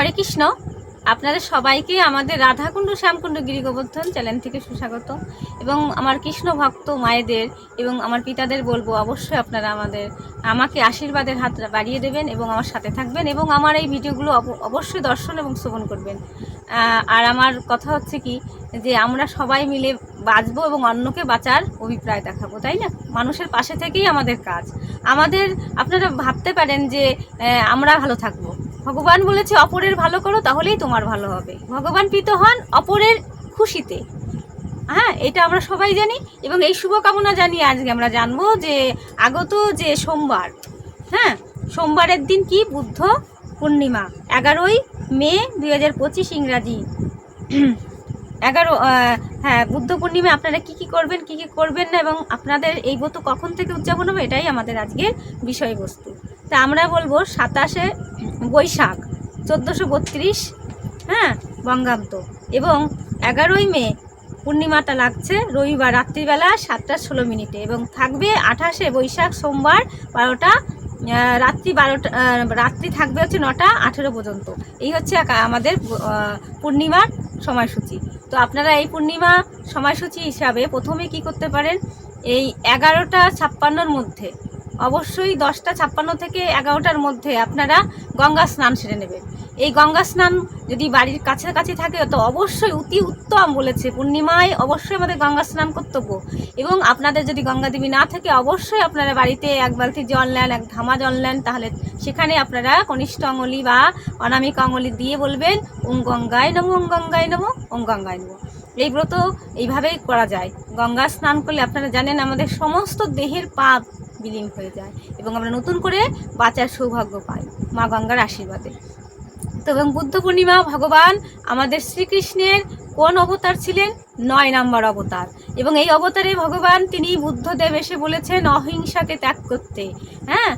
হরে কৃষ্ণ। আপনাদের সবাইকে আমাদের রাধাকুণ্ড, শ্যামকুণ্ড গিরি গোবর্ধন চ্যানেল থেকে সুস্বাগত। এবং আমার কৃষ্ণ ভক্ত মায়েদের এবং আমার পিতাদের বলব, অবশ্যই আপনারা আমাদের, আমাকে আশীর্বাদের হাত বাড়িয়ে দেবেন এবং আমার সাথে থাকবেন এবং আমার এই ভিডিওগুলো অবশ্যই দর্শন এবং শ্রবণ করবেন। আর আমার কথা হচ্ছে কি, যে আমরা সবাই মিলে বাঁচবো এবং অন্যকে বাঁচার অভিপ্রায় দেখাবো, তাই না? মানুষের পাশে থেকেই আমাদের কাজ। আমাদের, আপনারা ভাবতে পারেন যে আমরা ভালো থাকব। ভগবান বলেছে, অপরের ভালো করো, তাহলেই তোমার ভালো হবে। ভগবান প্রীত হন অপরের খুশিতে। হ্যাঁ এটা আমরা সবাই জানি এবং এই শুভকামনা জানিয়ে আজকে আমরা জানব যে, আগত যে সোমবার হ্যাঁ সোমবারের দিন কি বুদ্ধ পূর্ণিমা? এগারোই মে দুই হাজার পঁচিশ ইংরাজি। এগারো হ্যাঁ বুদ্ধ পূর্ণিমা আপনারা কি কি করবেন, কি কি করবেন না এবং আপনাদের এই ব্রত কখন থেকে উদযাপন হবে, এটাই আমাদের আজকের বিষয়বস্তু। তা আমরা বলব সাতাশে বৈশাখ, চোদ্দোশো বত্রিশ হ্যাঁ বঙ্গাব্দ। এবং এগারোই মে পূর্ণিমাটা লাগছে রবিবার রাত্রিবেলা সাতটা ষোলো মিনিটে এবং থাকবে আঠাশে বৈশাখ সোমবার বারোটা রাত্রি বারোটা রাত্রি থাকবে হচ্ছে নটা আঠেরো পর্যন্ত। এই হচ্ছে আমাদের পূর্ণিমার সময়সূচি। তো আপনারা এই পূর্ণিমা সময়সূচি হিসাবে প্রথমে কি করতে পারেন? এই এগারোটা ছাপ্পান্নর মধ্যে অবশ্যই দশটা ছাপ্পান্ন থেকে এগারোটার মধ্যে আপনারা গঙ্গা স্নান সেরে নেবেন। এই গঙ্গা স্নান যদি বাড়ির কাছাকাছি থাকে, তো অবশ্যই অতি উত্তম বলেছে পূর্ণিমায় অবশ্যই আমাদের গঙ্গা স্নান কর্তব্য। এবং আপনাদের যদি গঙ্গা দেবী না থাকে, অবশ্যই আপনারা বাড়িতে এক বালতি জল নেন, এক ধামা জল নেন, তাহলে সেখানে আপনারা কনিষ্ঠ অঙ্গলি বা অনামিক অঙ্গলি দিয়ে বলবেন, ওম গঙ্গায় নমো, ওম গঙ্গায় নমো, ওম গঙ্গায় নমো। এই ব্রত এইভাবেই করা যায়। গঙ্গা স্নান করলে আপনারা জানেন আমাদের সমস্ত দেহের পাপ বিলীন হয়ে যায় এবং আমরা নতুন করে বাঁচার সৌভাগ্য পাই মা গঙ্গার আশীর্বাদে। তো এবং বুদ্ধ পূর্ণিমা ভগবান আমাদের শ্রীকৃষ্ণের কোন অবতার ছিলেন? নয় নম্বর অবতার। এবং এই অবতারে ভগবান তিনি বুদ্ধদেব এসে বলেছেন, অহিংসাকে ত্যাগ করতে। হ্যাঁ?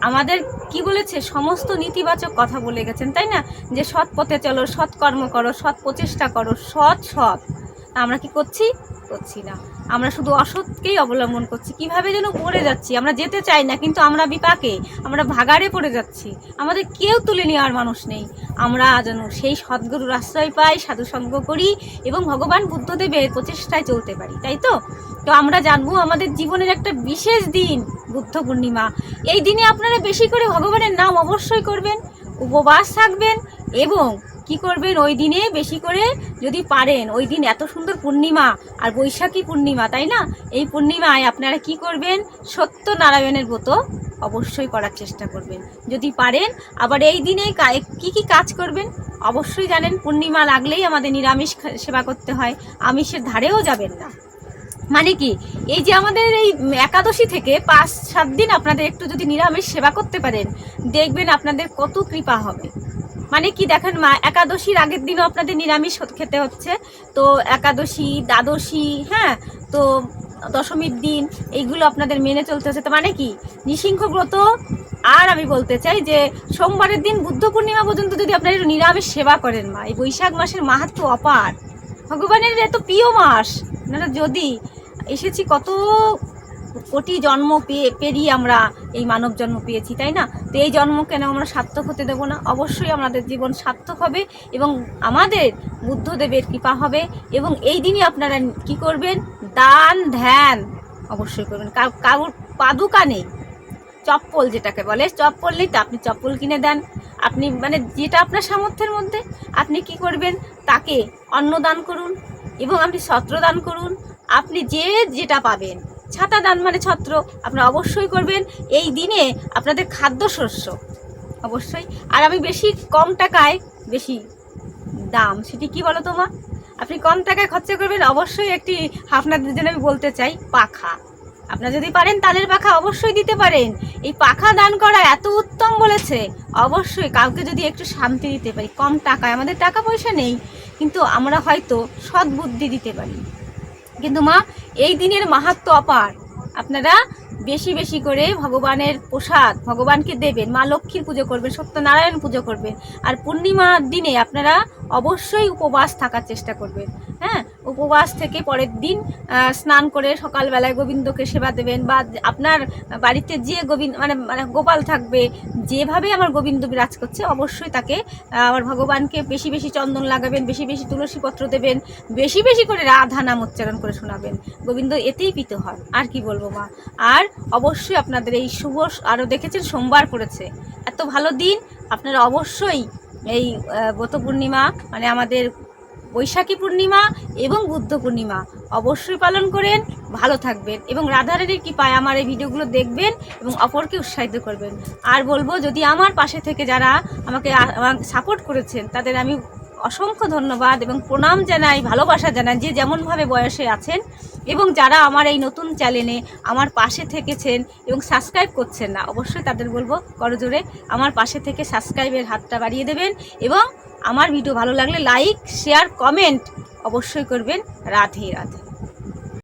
আমাদের কি বলেছে? সমস্ত নেতিবাচক কথা বলে গেছেন, তাই না? যে সৎ পথে চলো, সৎ কর্ম করো, সৎ প্রচেষ্টা করো, সৎ সৎ। আমরা কি করছি? করছি না। আমরা শুধু অসৎকেই অবলম্বন করছি। কীভাবে যেন পড়ে যাচ্ছি? আমরা যেতে চাই না, কিন্তু আমরা বিপাকে, আমরা ভাগাড়ে পড়ে যাচ্ছি। আমাদের কেউ তুলে নেওয়ার মানুষ নেই। আমরা যেন সেই সদ্গুরুর আশ্রয় পাই সাধুসঙ্গ করি এবং ভগবান বুদ্ধদেবের প্রচেষ্টায় চলতে পারি, তাই তো? তো আমরা জানব আমাদের জীবনের একটা বিশেষ দিন, বুদ্ধ পূর্ণিমা। এই দিনে আপনারা বেশি করে ভগবানের নাম অবশ্যই করবেন, উপবাস থাকবেন এবং কি করবেন? ওই দিনে বেশি করে যদি পারেন, ওই দিন এত সুন্দর পূর্ণিমা আর বৈশাখী পূর্ণিমা, তাই না? এই পূর্ণিমায় আপনারা কি করবেন? সত্যনারায়ণের ব্রত অবশ্যই করার চেষ্টা করবেন। যদি পারেন, আবার এই দিনে কি কি কাজ করবেন? অবশ্যই জানেন, পূর্ণিমা লাগলেই আমাদের নিরামিষ সেবা করতে হয়, আমিষের ধারেও যাবেন না। মানে কি, এই যে আমাদের এই একাদশী থেকে পাঁচ, সাত দিন আপনাদের একটু যদি নিরামিষ সেবা করতে পারেন, দেখবেন আপনাদের কত কৃপা হবে। মানে কি দেখেন মা, একাদশীর আগের দিনও আপনাদের নিরামিষ খেতে হচ্ছে। তো একাদশী, দ্বাদশী হ্যাঁ তো দশমীর দিন এইগুলো আপনাদের মেনে চলতে হচ্ছে। তো মানে কি, নিসিংহ ব্রত, আর আমি বলতে চাই যে সোমবারের দিন বুদ্ধ পূর্ণিমা পর্যন্ত যদি আপনারা নিরামিষ সেবা করেন মা, এই বৈশাখ মাসের মাহাত্ম অপার। ভগবানের এত প্রিয় মাস আপনারা যদি এসেছি কত কোটি জন্ম পেয়ে, পেরিয়ে আমরা এই মানব জন্ম পেয়েছি, তাই না? তো এই জন্ম কেন আমরা সার্থক হতে দেবো না? অবশ্যই আমাদের জীবন সার্থক হবে এবং আমাদের বুদ্ধদেবের কৃপা হবে এবং এই দিনই আপনারা কি করবেন? দান, ধ্যান অবশ্যই করবেন। কারোর পাদুকা নেই। চপ্পল যেটাকে বলে, চপ্পল নেই তো? আপনি চপ্পল কিনে দেন। আপনি মানে যেটা আপনার সামর্থ্যের মধ্যে, আপনি কি করবেন? তাকে অন্ন দান করুন এবং আপনি ছত্র দান করুন। আপনি যে যেটা পাবেন ছাতা দান মানে ছত্র আপনারা অবশ্যই করবেন। এই দিনে আপনাদের খাদ্যশস্য, অবশ্যই। আর আমি বেশি কম টাকায় বেশি দাম, সেটি কি বলো তোমা আপনি কম টাকায় খরচা করবেন, অবশ্যই একটি আপনাদের জন্য আমি বলতে চাই, পাখা। আপনারা যদি পারেন, তালের পাখা অবশ্যই দিতে পারেন। এই পাখা দান করা এত উত্তম বলেছে, অবশ্যই কাউকে যদি একটু শান্তি দিতে পারি, কম টাকায়। আমাদের টাকা পয়সা নেই, কিন্তু আমরা হয়তো সৎ বুদ্ধি দিতে পারি। কিন্তু মা, এই দিনের মাহাত্ম অপার। আপনারা বেশি বেশি করে ভগবানের প্রসাদ, ভগবানকে দেবেন, মা লক্ষ্মীর পুজো করবেন, সত্যনারায়ণ পুজো করবেন। আর পূর্ণিমার দিনে আপনারা অবশ্যই উপবাস থাকার চেষ্টা করবেন হ্যাঁ? উপবাস থেকে পরের দিন স্নান করে সকালবেলায় গোবিন্দকে সেবা দেবেন বা আপনার বাড়িতে যে গোবিন্দ মানে মানে গোপাল থাকবে যেভাবে আমার গোবিন্দ বিরাজ করছে, অবশ্যই তাকে আমার ভগবানকে বেশি বেশি চন্দন লাগাবেন, বেশি বেশি তুলসী পত্র দেবেন, বেশি বেশি করে রাধা নাম উচ্চারণ করে শোনাবেন। গোবিন্দ এতেই পিত হয় আর কি বলব মা? আর অবশ্যই আপনাদের এই শুভ, আরও দেখেছেন সোমবার পড়েছে, এত ভালো দিন, আপনারা অবশ্যই এই ব্রত পূর্ণিমা মানে আমাদের বৈশাখী পূর্ণিমা এবং বুদ্ধ পূর্ণিমা। অবশ্যই পালন করেন, ভালো থাকবেন এবং রাধারানীর কৃপায় আমার এই ভিডিওগুলো দেখবেন এবং অপরকে উৎসাহিত করবেন। আর বলব, যদি আমার পাশে থেকে যারা আমাকে সাপোর্ট করেছেন, তাদের আমি অসংখ্য ধন্যবাদ এবং প্রণাম জানাই, ভালোবাসা জানাই যে যেমনভাবে বয়সে আছেন এবং যারা আমার এই নতুন চ্যানেলে আমার পাশে থেকেছেন এবং সাবস্ক্রাইব করছেন না, অবশ্যই তাদের বলব করজোরে আমার পাশে থেকে সাবস্ক্রাইবের হাতটা বাড়িয়ে দেবেন এবং আমার ভিডিও ভালো লাগলে লাইক শেয়ার কমেন্ট অবশ্যই করবেন। রাধে রাধে।